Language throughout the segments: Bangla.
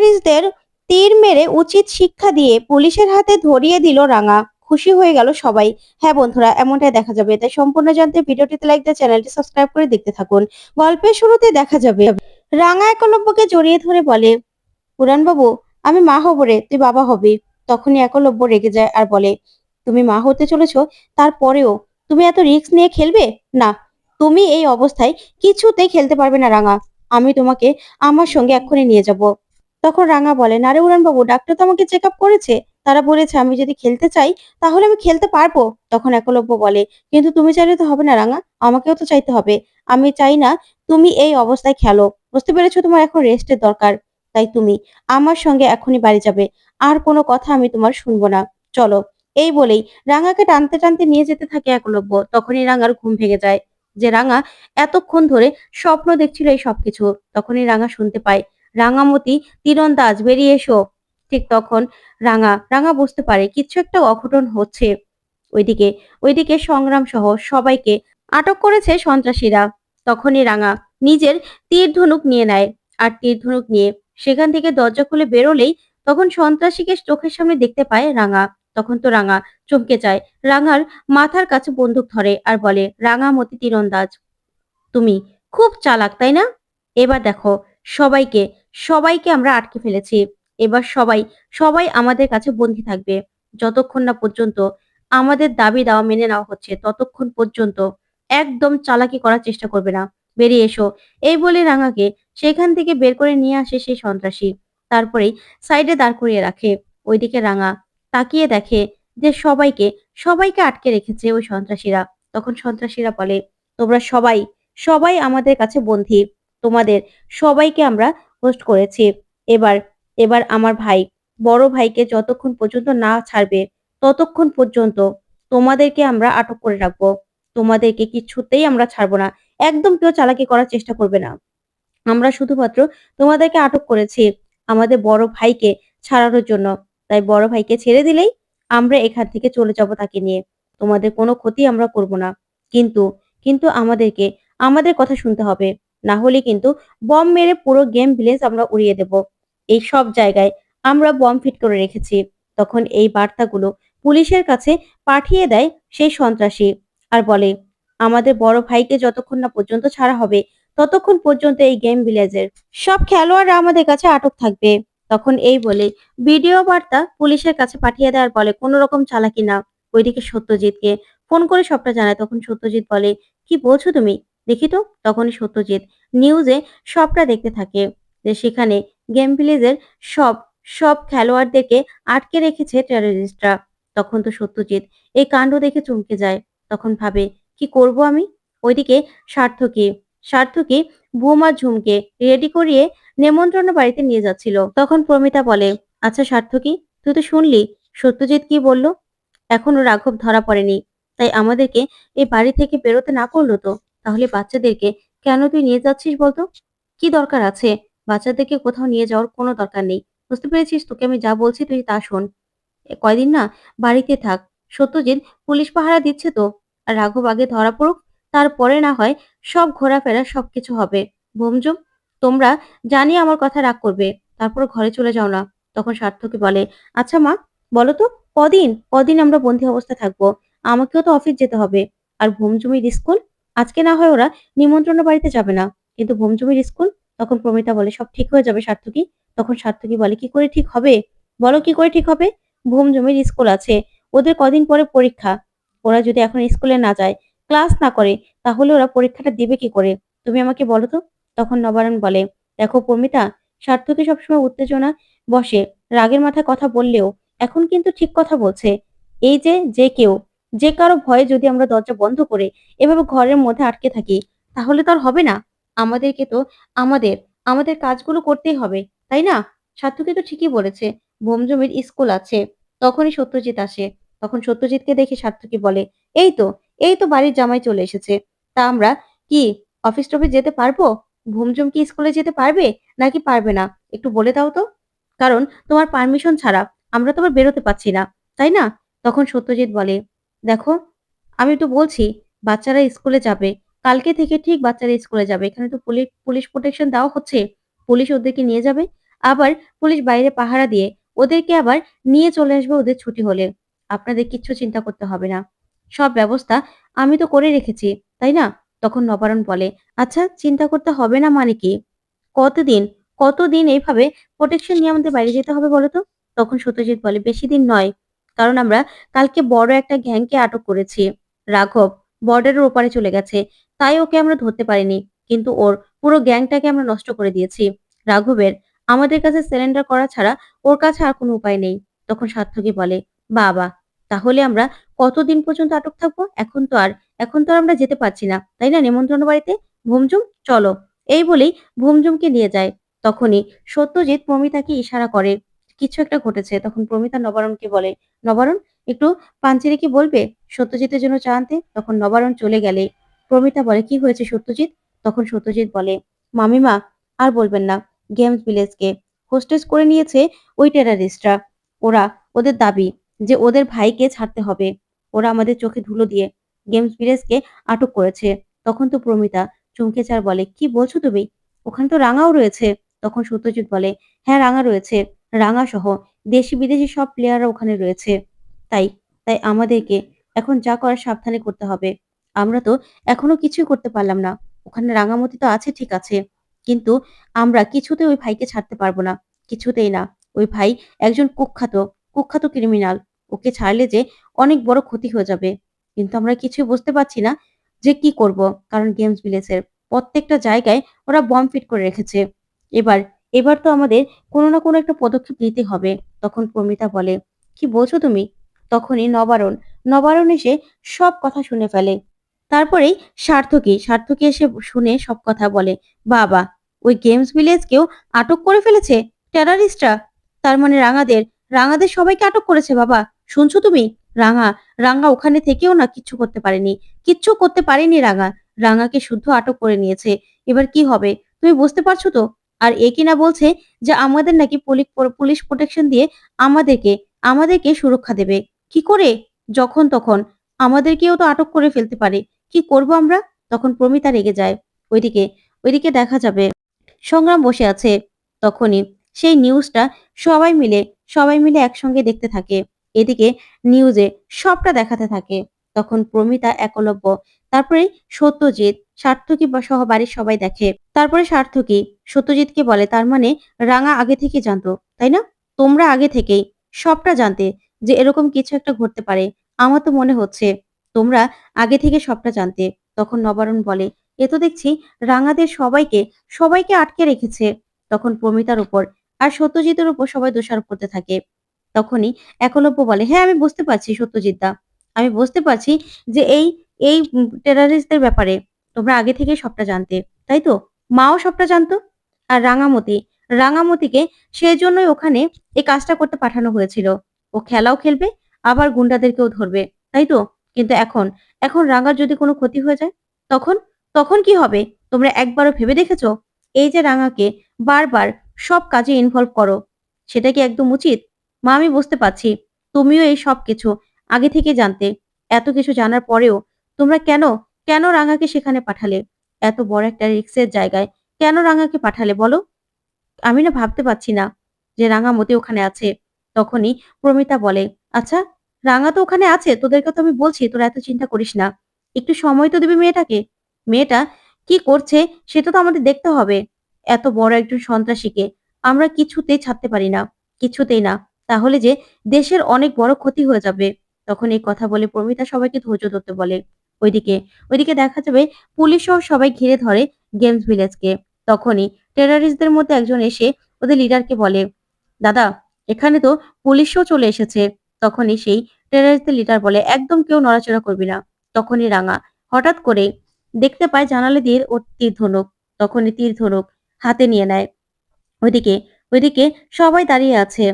টেরারিস্টদের তীর মেরে উচিত শিক্ষা দিয়ে পুলিশের হাতে ধরিয়ে দিল রাঙা। খুশি হয়ে গেল সবাই। হ্যাঁ বন্ধুরা, এমনটাই দেখা যাবে। তাই সম্পূর্ণ জানতে ভিডিওটিতে লাইক দিয়ে চ্যানেলটি সাবস্ক্রাইব করে দেখতে থাকুন। গল্পের শুরুতে দেখা যাবে। রাঙা একলব্যকে জড়িয়ে ধরে বলে পুরাণ বাবু আমি মা হব রে, তুই বাবা হবি। তখনই একলব্য রেগে যায় আর বলে, তুমি মা হতে চলেছ, তারপরেও তুমি এত রিস্ক নিয়ে খেলবে? না, তুমি এই অবস্থায় কিছুতেই খেলতে পারবে না রাঙা। আমি তোমাকে আমার সঙ্গে এক্ষুনি নিয়ে যাব। তখন রাঙা বলে, না রে উড়ান বাবু ডাক্তার তো আমাকে চেক আপ করেছে। তারা বলেছে আমি যদি খেলতে চাই, তাহলে আমি খেলতে পারব। তখন একলব্য বলে, কিন্তু তুমি চাইলে তো হবে না রাঙা, আমাকেও তো চাইতে হবে। আমি চাই না তুমি এই অবস্থায় খেলো। বুঝতে পেরেছ তোমার এখন রেস্টের দরকার। তাই তুমি আমার সঙ্গে এখনই বাড়ি যাবে। আর কোনো কথা আমি তোমার শুনব না। চলো। এই বলেই রাঙাকে টানতে টানতে নিয়ে যেতে থাকে একলব্য। তখনই রাঙার ঘুম ভেঙে যায়। যে রাঙা এতক্ষণ ধরে স্বপ্ন দেখছিল এই সবকিছু। তখনই রাঙা শুনতে পায় রাঙামতি তীরন্দাজ, বেরিয়ে এসো। ঠিক তখন রাঙা রাঙা বুঝতে পারে কিছু একটা অঘটন হচ্ছে। ওইদিকে ওইদিকে সংগ্রাম সহ সবাইকে আটক করেছে সন্ত্রাসীরা। তখনই রাঙা নিজের তীর ধনুক নিয়ে নেয় আর তীর ধনুক নিয়ে সেখান থেকে দরজা খুলে বেরোলেই তখন সন্ত্রাসীকে চোখের সামনে দেখতে পায় রাঙা। তখন তো রাঙা চমকে যায়। রাঙার মাথার কাছে বন্দুক ধরে আর বলে, রাঙামতি তীরন্দাজ, তুমি খুব চালাক, তাই না? এবার দেখো সবাইকে সবাইকে আমরা আটকে ফেলেছি। এবার সবাই সবাই আমাদের কাছে বন্দী থাকবে। যতক্ষণ না পর্যন্ত আমাদের দাবি দাওয়া মেনে নেওয়া হচ্ছে, ততক্ষণ পর্যন্ত একদম চালাকি করার চেষ্টা করবে না। বেরিয়ে এসো। এই বলে রাঙাকে সেখান থেকে বের করে নিয়ে আসে সেই সন্ত্রাসী। তারপরেই সাইডে দাঁড় করিয়ে রাখে। ওইদিকে রাঙা তাকিয়ে দেখে যে সবাইকে সবাইকে আটকে রেখেছে ওই সন্ত্রাসীরা। তখন সন্ত্রাসীরা বলে, তোমরা সবাই সবাই আমাদের কাছে বন্দী। তোমাদের সবাইকে আমরা হোস্ট করেছি। এবার এবার আমার ভাই, বড় ভাইকে যতক্ষণ পর্যন্ত না ছাড়বে, ততক্ষণ পর্যন্ত তোমাদেরকে আমরা আটক করে রাখব। তোমাদেরকে কিছুতেই আমরা ছাড়বো না। একদম কেউ চালাকি করার চেষ্টা করবে না। আমরা শুধুমাত্র তোমাদেরকে আটক করেছি আমাদের বড় ভাইকে ছাড়ানোর জন্য। তাই বড় ভাইকে ছেড়ে দিলেই আমরা এখান থেকে চলে যাব তাকে নিয়ে। তোমাদের কোনো ক্ষতি আমরা করব না। কিন্তু কিন্তু আমাদেরকে, আমাদের কথা শুনতে হবে। না হলে কিন্তু বম মেরে পুরো গেম ভিলেজ আমরা উড়িয়ে দেব। এই সব জায়গায় আমরা বম ফিট করে রেখেছি। তখন এই বার্তাগুলো পুলিশের কাছে পাঠিয়ে দেয় সেই সন্ত্রাসী আর বলে, আমাদের বড় ভাইকে যতক্ষণ না পর্যন্ত ছাড়া হবে, ততক্ষণ পর্যন্ত এই গেম ভিলেজের সব খেলোয়াড়রা আমাদের কাছে আটক থাকবে। তখন এই বলে ভিডিও বার্তা পুলিশের কাছে পাঠিয়ে দেওয়ার বলে, কোনো রকম চালাকি না। ওইদিকে সত্যজিৎকে ফোন করে সবটা জানায়। তখন সত্যজিৎ বলে, কি বলছো তুমি? দেখি তো তখনই সত্যজিৎ নিউজে সবটা দেখতে থাকে যে সেখানে গেম ভিলেজের সব সব খেলোয়াড়দেরকে আটকে রেখেছে টেররিস্টরা তখন তো সত্যজিৎ এই কাণ্ড দেখে চমকে যায়। তখন ভাবে, কি করব আমি? ওইদিকে সার্থকী সার্থকী বোমা ঝুমকে রেডি করিয়ে নেমন্ত্রণ বাড়িতে নিয়ে যাচ্ছিল। তখন প্রমিতা বলে আচ্ছা সার্থকী, তুই তো শুনলি, সত্যজিৎ কি বলল? এখনও রাঘব ধরা পড়েনি, তাই আমাদেরকে এই বাড়ি থেকে বেরোতে না করল তো? তাহলে বাচ্চাদেরকে কেন তুই নিয়ে যাচ্ছিস বলতো? কি দরকার আছে? বাচ্চাদেরকে কোথাও নিয়ে যাওয়ার কোনো দরকার নেই। বুঝতে পেরেছিস? তোকে আমি যা বলছি তুই তা শোন। কয়দিন না বাড়িতে থাক। সত্যজিৎ পুলিশ পাহারা দিচ্ছে তো। আর রাঘব আগে ধরা পড়ুক, তারপরে না হয় সব ঘোরাফেরা সবকিছু হবে। ভোমজুম তোমরা জানি আমার কথা রাগ করবে। তারপর ঘরে চলে যাও না। তখন সার্থকী বলে আচ্ছা মা, বলো তো, কদিন? কদিন আমরা বন্দি অবস্থা থাকব? আমাকেও তো অফিস যেতে হবে। আর ভোমজুমির স্কুল? আজকে না হয় ওরা নিমন্ত্রণ বাড়িতে যাবে না। কিন্তু ভোমজুমির স্কুল তখন প্রমিতা বলে, সব ঠিক হয়ে যাবে সার্থকী। তখন সার্থকী বলে, কি করে ঠিক হবে? বলো কি করে ঠিক হবে? ভোমজুমির স্কুল আছে। ওদের কদিন পরে পরীক্ষা। ওরা যদি এখন স্কুলে না যায় ক্লাস না করে, তাহলে ওরা পরীক্ষাটা দিবে কি করে? তুমি আমাকে বলো তো? তখন নবারণ বলে, দেখো প্রমিতা, সার্থকী সবসময় উত্তেজনা বসে। রাগের মাথায় কথা বললেও এখন কিন্তু ঠিক কথা বলছে। এই যে যে কেউ যে কারও ভয়ে যদি আমরা দরজা বন্ধ করে এভাবে ঘরের মধ্যে আটকে থাকি, তাহলে তো আর হবে না। আমাদেরকে তো আমাদের আমাদের কাজগুলো করতেই হবে, তাই না? সার্থকী তো ঠিকই বলেছে ভোমজমির স্কুল আছে, তখনই সত্যজিৎ আসে। তখন সত্যজিৎকে দেখে সার্থকী বলে, এই তো এই তো বাড়ির জামাই চলে এসেছে। তা আমরা কি অফিস টফিস যেতে পারব? ভুমঝুম কি স্কুলে যেতে পারবে, নাকি পারবে না? একটু বলে দাও তো। কারণ তোমার পারমিশন ছাড়া আমরা তো আবার বেরোতে পারছি না, তাই না? তখন সত্যজিৎ বলে দেখো, আমি তো বলছি বাচ্চারা স্কুলে যাবে। কালকে থেকে ঠিক বাচ্চারা স্কুলে যাবে। এখানে তো পুলিশ পুলিশ প্রোটেকশন দেওয়া হচ্ছে। পুলিশ ওদেরকে নিয়ে যাবে। আবার পুলিশ বাইরে পাহারা দিয়ে ওদেরকে আবার নিয়ে চলে আসবে ওদের ছুটি হলে। আপনাদের কিচ্ছু চিন্তা করতে হবে না। সব ব্যবস্থা আমি তো করে রেখেছি, তাই না? তখন নবারণ বলে আচ্ছা চিন্তা করতে হবে না মানে কি? কতদিন কতদিন এইভাবে প্রোটেকশন নিয়ে আমাদের বাইরে যেতে হবে বলো তো? তখন সত্যজিৎ বলে, বেশি দিন নয়। কারণ আমরা কালকে বড় একটা গ্যাংকে আটক করেছি। রাঘব বর্ডারের ওপারে চলে গেছে। তাই ওকে আমরা ধরতে পারিনি। কিন্তু ওর পুরো গ্যাংটাকে আমরা নষ্ট করে দিয়েছি। রাঘবের আমাদের কাছে সিলিন্ডার করা ছাড়া ওর কাছে আর কোনো উপায় নেই। তখন সার্থকী বলে, বাবা, তাহলে আমরা কতদিন পর্যন্ত আটক থাকব? এখন তো আর, এখন তো আমরা যেতে পারছি না। তাই না নেমন্ত্রণ বাড়িতে? ভুমঝুম, চলো। এই বলেই ভুমঝুমকে নিয়ে যায়। তখনই সত্যজিৎ প্রমিতাকে ইশারা করে। কিছু একটা ঘটেছে। তখন প্রমিতা নবারণকে বলে নবারণ? একটু পাঞ্চেরি কি বলবে? সত্যজিতের জন্য চা আনতে? তখন নবারণ চলে গেলে। প্রমিতা বলে, কি হয়েছে সত্যজিৎ? তখন সত্যজিৎ বলে, মামিমা, আর বলবেন না, গেমস ভিলেজকে। হোস্টেস করে নিয়েছে ওই টেরারিস্টরা। ওরা ওদের দাবি যে ওদের ভাইকে ছাড়তে হবে। ওরা আমাদের চোখে ধুলো দিয়ে গেমস ভিলেজকে আটক করেছে। তখন তো প্রমিতা চমকে চার বলে, কি বলছো তুমি? ওখানে তো রাঙাও রয়েছে। তখন সত্যজিৎ বলে হ্যাঁ রাঙা রয়েছে। রাঙা সহ দেশি বিদেশি সব প্লেয়াররা ওখানে রয়েছে। তাই তাই আমাদেরকে এখন যা করার সাবধানে করতে হবে। আমরা তো এখনও কিছুই করতে পারলাম না। ওখানে রাঙামতি তো আছে, ঠিক আছে। কিন্তু আমরা কিছুতে ওই ভাইকে ছাড়তে পারব না। কিছুতেই না। ওই ভাই একজন কুখ্যাত কুখ্যাত ক্রিমিনাল ওকে ছাড়লে যে অনেক বড় ক্ষতি হয়ে যাবে। কিন্তু আমরা কিছুই বুঝতে পারছি না যে কি করব। কারণ গেমস ভিলেজের প্রত্যেকটা জায়গায় ওরা বম ফিট করে রেখেছে। এবার এবার তো আমাদের কোনো না কোনো একটা পদক্ষেপ নিতে হবে। তখন প্রমিতা বলে, কি বলছো তুমি? তখনই নবারণ নবারণ এসে সব কথা শুনে ফেলে। তারপরেই সার্থকী সার্থকী এসে শুনে সব কথা বলে, বাবা, ওই গেমস ভিলেজকেও আটক করে ফেলেছে? টেরারিস্টরা তার মানে রাঙাদের রাঙাদের সবাইকে আটক করেছে, বাবা। শুনছো তুমি? রাঙা রাঙা ওখানে থেকেও না কিচ্ছু করতে পারেনি। কিচ্ছু করতে পারেনি রাঙা। রাঙাকে শুদ্ধ আটক করে নিয়েছে। এবার কি হবে? তুমি বুঝতে পারছ তো? আর এ কিনা বলছে যে আমাদের নাকি পুলিশ প্রোটেকশন দিয়ে আমাদেরকে আমাদেরকে সুরক্ষা দেবে। কি করে? যখন তখন আমাদেরকেও তো আটক করে ফেলতে পারে। কি করব আমরা? তখন প্রমিতা রেগে যায়। ওইদিকে ওইদিকে দেখা যাবে। সংগ্রাম বসে আছে। তখনই সেই নিউজটা সবাই মিলে সবাই মিলে একসঙ্গে দেখতে থাকে। এদিকে নিউজে সবটা দেখাতে থাকে। তখন প্রমিতা একলব্য। তারপরে সত্যজিৎ সার্থকী সহ বাড়ির সবাই দেখে? তারপরে সার্থকী সত্যজিৎকে বলে, তার মানে রাঙা আগে থেকে জানতো, তাই না? তোমরা আগে থেকেই সবটা জানতে যে এরকম কিছু একটা ঘটতে পারে। আমার তো মনে হচ্ছে তোমরা আগে থেকে সবটা জানতে। তখন নবারণ বলে, এ তো দেখছি রাঙাদের সবাইকে সবাইকে আটকে রেখেছে। তখন প্রমিতার উপর আর সত্যজিতের উপর সবাই দোষারোপ করতে থাকে। তখনই একলব্য বলে হ্যাঁ আমি বুঝতে পারছি সত্যজিৎ দা আমি বুঝতে পারছি যে এই এই টেরারিস্টদের ব্যাপারে তোমরা আগে থেকে সবটা জানতে, তাই তো? মাও সবটা জানতো? আর রাঙামতি, রাঙামতিকে সেই জন্যই ওখানে এই কাজটা করতে পাঠানো হয়েছিল। ও খেলাও খেলবে, আবার গুন্ডাদেরকেও ধরবে, তাই তো? কিন্তু এখন এখন রাঙার যদি কোনো ক্ষতি হয়ে যায়, তখন তখন কি হবে? তোমরা একবারও ভেবে দেখেছ? এই যে রাঙাকে বারবার সব কাজে ইনভলভ করো, সেটা কি একদম উচিত? মা, আমি বুঝতে পারছি। তুমিও এই সব কিছু আগে থেকে জানতে। এত কিছু জানার পরেও তোমরা কেন কেন রাঙাকে সেখানে পাঠালে? এত বড় একটা রিক্সের জায়গায় কেন রাঙাকে পাঠালে বলো? আমি না ভাবতে পারছি না যে রাঙামতি ওখানে আছে। তখনই প্রমিতা বলে আচ্ছা রাঙা তো ওখানে আছে, তোদেরকে তো আমি বলছি, তোরা এত চিন্তা করিস না। একটু সময় তো দিবি মেয়েটাকে। মেয়েটা কি করছে সেটা তো আমাদের দেখতে হবে। এত বড় একজন সন্ত্রাসীকে আমরা কিছুতেই ছাড়তে পারি না, কিছুতেই না। তাহলে যে দেশের অনেক বড় ক্ষতি হয়ে যাবে। তখন এই কথা বলে প্রমিতা সবাইকে ধৈর্য ধরতে বলে। ওইদিকে ওইদিকে দেখা যাবে পুলিশ সহ সবাই ঘিরে ধরে গেমস ভিলেজকে। তখনই টেরারিস্টদের মধ্যে একজন এসে ওদের লিডারকে বলে, দাদা, এখানে তো পুলিশও চলে এসেছে। তখনই সেই টেরারিস্টদের লিডার বলে, একদম কেউ নড়াচড়া করবি না। তখনই রাঙা হঠাৎ করে দেখতে পায় জানালে দিয়ে ওর তীর ধনুক। তখনই তীর ধনুক হাতে নিয়ে নেয়। ওইদিকে ওইদিকে সবাই দাঁড়িয়ে আছে।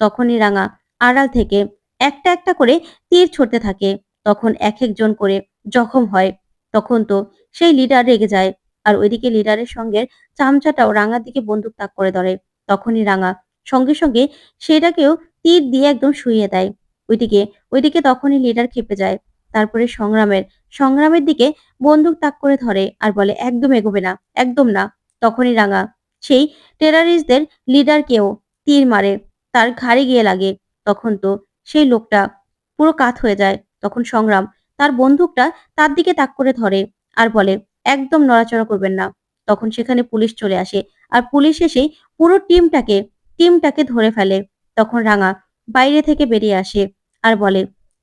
তখনই রাঙা আড়াল থেকে একটা একটা করে তীর ছড়তে থাকে। তখন এক একজন করে জখম হয়, তখন তো সেই লিডার রেগে যায়। আর ওইদিকে লিডারের সঙ্গে চামচাটাও রাঙার দিকে বন্দুক তাক করে ধরে। তখনই রাঙা সঙ্গে সঙ্গে সেটাকেও তীর দিয়ে একদম শুইয়ে দেয়। ওইদিকে ওইদিকে তখনই লিডার খেপে যায়। তারপরে সংগ্রামের সংগ্রামের দিকে বন্দুক তাক করে ধরে আর বলে, একদম এগোবে না, একদম না। তখনই রাঙা সেই টেরারিস্টদের লিডারকেও তীর মারে, তার ঘাড়ে গিয়ে লাগে। তখন তো সেই লোকটা পুরো কাত হয়ে যায়। তখন সংগ্রাম তার বন্দুকটা তার দিকে তাক করে ধরে আর বলে, একদম নড়াচড়া করবেন না। তখন সেখানে পুলিশ চলে আসে আর পুলিশ এসেই পুরো টিমটাকে টিমটাকে ধরে ফেলে। তখন রাঙা বাইরে থেকে বেরিয়ে আসে আর বলে,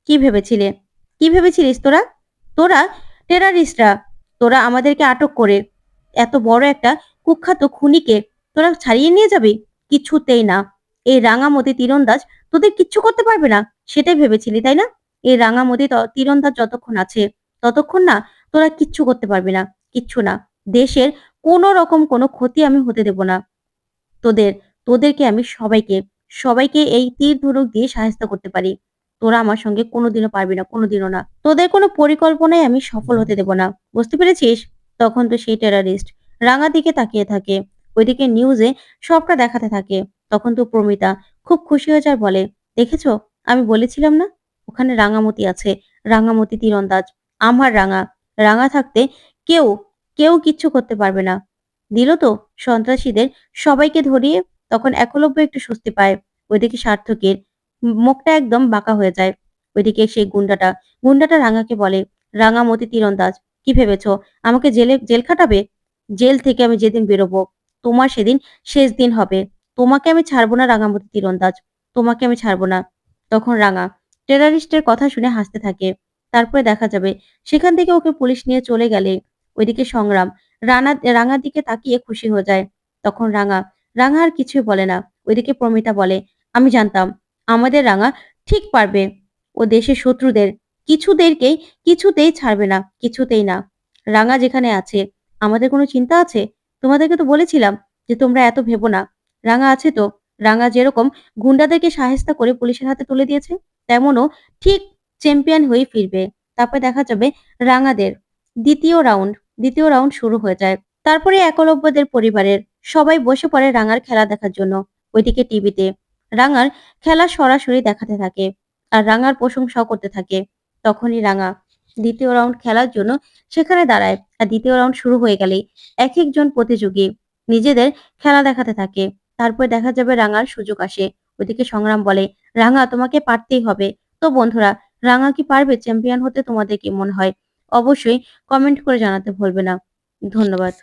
কি ভেবেছিলে? কি ভেবেছিলিস তোরা? তোরা টেরারিস্টরা, তোরা আমাদেরকে আটক করে এত বড় একটা কুখ্যাত খুনিকে তোরা ছাড়িয়ে নিয়ে যাবি? কিছুতেই না। এই রাঙামতি তীরন্দাজ তোদের কিচ্ছু করতে পারবে না। সেটাই ভেবেছিলি, তাই না? এই রাঙামতি তীরন্দাজ যতক্ষণ আছে, ততক্ষণ না তোরা কিচ্ছু করতে পারবি না, কিচ্ছু না। দেশের কোনো রকম কোনো ক্ষতি আমি হতে দেব না। তোদের, তোদেরকে আমি সবাইকে সবাইকে এই তীর ধনুক দিয়ে সাহায্য করতে পারি। তোরা আমার সঙ্গে কোনোদিনও পারবি না, কোনোদিনও না। তোদের কোনো পরিকল্পনায় আমি সফল হতে দেব না। বুঝতে পেরেছিস? তখন তো সেই টেরারিস্ট রাঙা দিকে তাকিয়ে থাকে। ওইদিকে নিউজে সবটা দেখাতে থাকে। তখন তো প্রমিতা খুব খুশি হয়ে যায় বলে, দেখেছ? আমি বলেছিলাম না? ওখানে রাঙামতি আছে। রাঙামতি, তীরন্দাজ। আমার রাঙা। রাঙা থাকতে কেউ কেউ কিচ্ছু করতে পারবে না। দিল তো সন্ত্রাসীদের সবাইকে ধরিয়ে, তখন একলব্য একটু স্বস্তি পায়। ওইদিকে সার্থকের মুখটা একদম বাঁকা হয়ে যায়। ওইদিকে সেই গুন্ডাটা গুন্ডাটা রাঙাকে বলে, রাঙামতি, তীরন্দাজ, কি ভেবেছো? আমাকে জেলে, জেল খাটাবে? জেল থেকে আমি যেদিন বেরোবো, তোমার সেদিন শেষ দিন হবে। তোমাকে আমি ছাড়বো না রাঙামতি, তীরন্দাজ। তোমাকে আমি ছাড়বো না। তখন রাঙা টেরারিস্টের কথা শুনে হাসতে থাকে। তারপরে দেখা যাবে, সেখান থেকে ওকে পুলিশ নিয়ে চলে গেলে ওইদিকে সংগ্রাম। রানা, রাঙার দিকে তাকিয়ে খুশি হয়ে যায়। তখন রাঙা রাঙা আর কিছুই বলে না। ওইদিকে প্রমিতা বলে, আমি জানতাম, আমাদের রাঙা ঠিক পারবে। ও দেশের শত্রুদের কিছুদেরকেই, কিছুতেই ছাড়বে না, কিছুতেই না। রাঙা যেখানে আছে, আমাদের কোনো চিন্তা আছে? তোমাদেরকে তো বলেছিলাম যে তোমরা এত ভেবো না। রাঙা আছে তো? রাঙা যেরকম গুন্ডাদেরকে সাহেস্তা করে পুলিশের হাতে তুলে দিয়েছে। তেমনও ঠিক চ্যাম্পিয়ন হয়ে ফিরবে। তারপরে দেখা যাবে রাঙাদের দ্বিতীয় রাউন্ড দ্বিতীয় রাউন্ড শুরু হয়ে যায়। তারপরে একলব্যদের পরিবারের সবাই বসে পড়ে রাঙার খেলা দেখার জন্য। ওইদিকে টিভিতে রাঙার খেলা সরাসরি দেখাতে থাকে আর রাঙার প্রশংসাও করতে থাকে। তখনই রাঙা দ্বিতীয় রাউন্ড খেলার জন্য সেখানে দাঁড়ায় আর দ্বিতীয় রাউন্ড শুরু হয়ে গেলেই এক একজন প্রতিযোগী নিজেদের খেলা দেখাতে থাকে। তারপরে দেখা যাবে রাঙার সুযোগ আসে। ওইদিকে সংগ্রাম বলে রাঙা তোমাকে পারতেই হবে। তো বন্ধুরা, রাঙা কি পারবে? চ্যাম্পিয়ন হতে তোমাদের কি মনে হয়? অবশ্যই কমেন্ট করে জানাতে ভুলবে না। ধন্যবাদ।